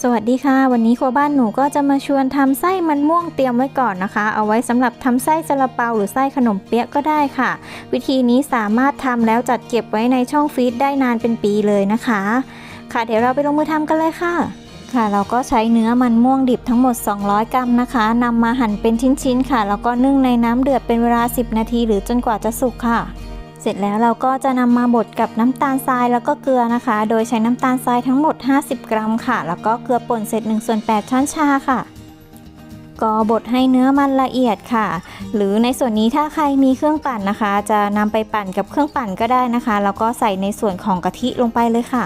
สวัสดีค่ะ วันนี้ครัวบ้านหนูก็จะมาชวนทำไส้มันม่วงเตรียมไว้ก่อนนะคะ เอาไว้สำหรับทำไส้ซาลาเปาหรือไส้ขนมเปี๊ยะก็ได้ค่ะ วิธีนี้สามารถทำแล้วจัดเก็บไว้ในช่องฟรีซได้นานเป็นปีเลยนะคะ ค่ะเดี๋ยวเราไปลงมือทำกันเลยค่ะ ค่ะ เราก็ใช้เนื้อมันม่วงดิบทั้งหมด 200 กรัมนะคะนำมาหั่นเป็นชิ้นๆค่ะแล้วก็นึ่งในน้ำเดือดเป็นเวลา 10 นาที หรือจนกว่าจะสุกค่ะ เสร็จแล้วเราก็จะนำมาบดกับน้ำตาลทรายแล้วก็เกลือนะคะ โดยใช้น้ำตาลทรายทั้งหมด 50 กรัมค่ะ แล้วก็เกลือป่นเศษ1ส่วน8ช้อนชาค่ะ ก็บดให้เนื้อมันละเอียดค่ะ หรือในส่วนนี้ถ้าใครมีเครื่องปั่นนะคะ จะนำไปปั่นกับเครื่องปั่นก็ได้นะคะ แล้วก็ใส่ในส่วนของกะทิลงไปเลยค่ะ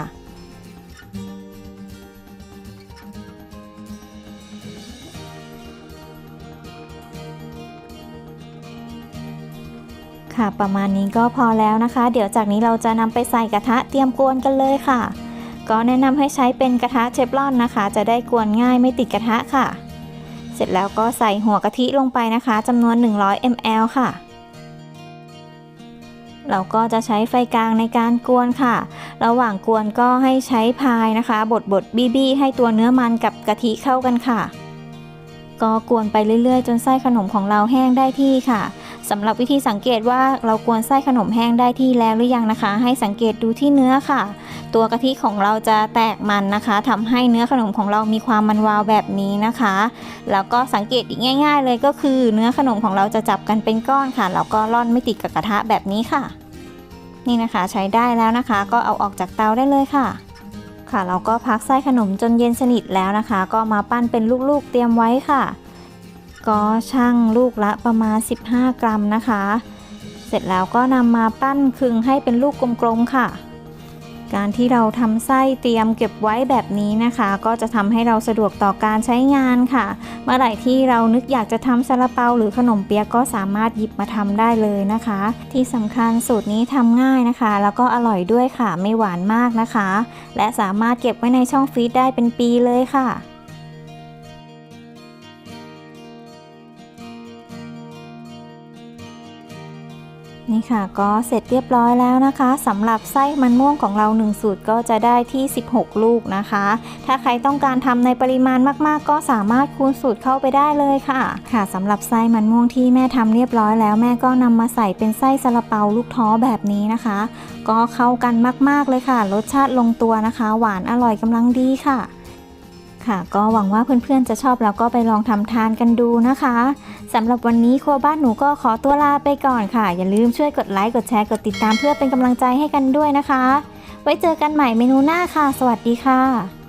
ค่ะประมาณนี้ก็พอแล้วนะคะ เดี๋ยวจากนี้เราจะนำไปใส่กระทะเตรียมกวนกันเลยค่ะ ก็แนะนำให้ใช้เป็นกระทะเชฟรอนนะคะ จะได้กวนง่ายไม่ติดกระทะค่ะ เสร็จแล้วก็ใส่หัวกะทิลงไปนะคะจำนวน 100 ml ค่ะ เราก็จะใช้ไฟกลางในการกวนค่ะ ระหว่างกวนก็ให้ใช้พายนะคะ บดบดบีบี้ให้ตัวเนื้อมันกับกะทิเข้ากันค่ะ ก็กวนไปเรื่อยๆ จนไส้ขนมของเราแห้งได้ที่ค่ะ สำหรับวิธีสังเกตว่าเรากวนไส้ขนมแห้งได้ที่แล้วหรือยังนะคะ ให้สังเกตดูที่เนื้อค่ะ ตัวกะทิของเราจะแตกมันนะคะทำให้เนื้อขนมของเรามีความมันวาวแบบนี้นะคะ แล้วก็สังเกตอีกง่าย ๆ เลยก็คือ เนื้อขนมของเราจะจับกันเป็นก้อนค่ะแล้วก็ร่อนไม่ติดกับกระทะแบบนี้ค่ะ นี่นะคะใช้ได้แล้วนะคะ ก็เอาออกจากเตาได้เลยค่ะค่ะเราก็พักไส้ขนมจนเย็นสนิทแล้วนะคะ ก็มาปั้นเป็นลูกๆเตรียมไว้ค่ะ ก็ช่างลูกละประมาณ 15 กรัมนะคะ เสร็จแล้วก็นำมาปั้นคึงให้เป็นลูกกลมๆค่ะ การที่เราทำไส้เตรียมเก็บไว้แบบนี้นะคะ ก็จะทำให้เราสะดวกต่อการใช้งานค่ะ เมื่อไหร่ที่เรานึกอยากจะทำซาลาเปาหรือขนมเปี๊ยกก็สามารถหยิบมาทำได้เลยนะคะ ที่สำคัญสูตรนี้ทำง่ายนะคะ แล้วก็อร่อยด้วยค่ะไม่หวานมากนะคะ และสามารถเก็บไว้ในช่องฟรีซได้เป็นปีเลยค่ะ นี่ค่ะก็เสร็จเรียบร้อยแล้วนะคะสำหรับไส้มันม่วงของเรา 1 สูตรก็จะได้ที่ 16 ลูกนะคะ ถ้าใครต้องการทำในปริมาณมากๆ ก็สามารถคูณสูตรเข้าไปได้เลยค่ะ ค่ะสำหรับไส้มันม่วงที่แม่ทำเรียบร้อยแล้วแม่ก็นำมาใส่เป็นไส้ซาลาเปาลูกท้อแบบนี้นะคะ ก็เข้ากันมากๆเลยค่ะ รสชาติลงตัวนะคะ หวานอร่อยกำลังดีค่ะ ค่ะ ก็หวังว่าเพื่อนๆจะชอบแล้วก็ไปลองทำทานกันดูนะคะสำหรับวันนี้ครัวบ้านหนูก็ขอตัวลาไปก่อนค่ะ อย่าลืมช่วยกดไลค์กดแชร์กดติดตามเพื่อเป็นกำลังใจให้กันด้วยนะคะ ไว้เจอกันใหม่เมนูหน้าค่ะ สวัสดีค่ะ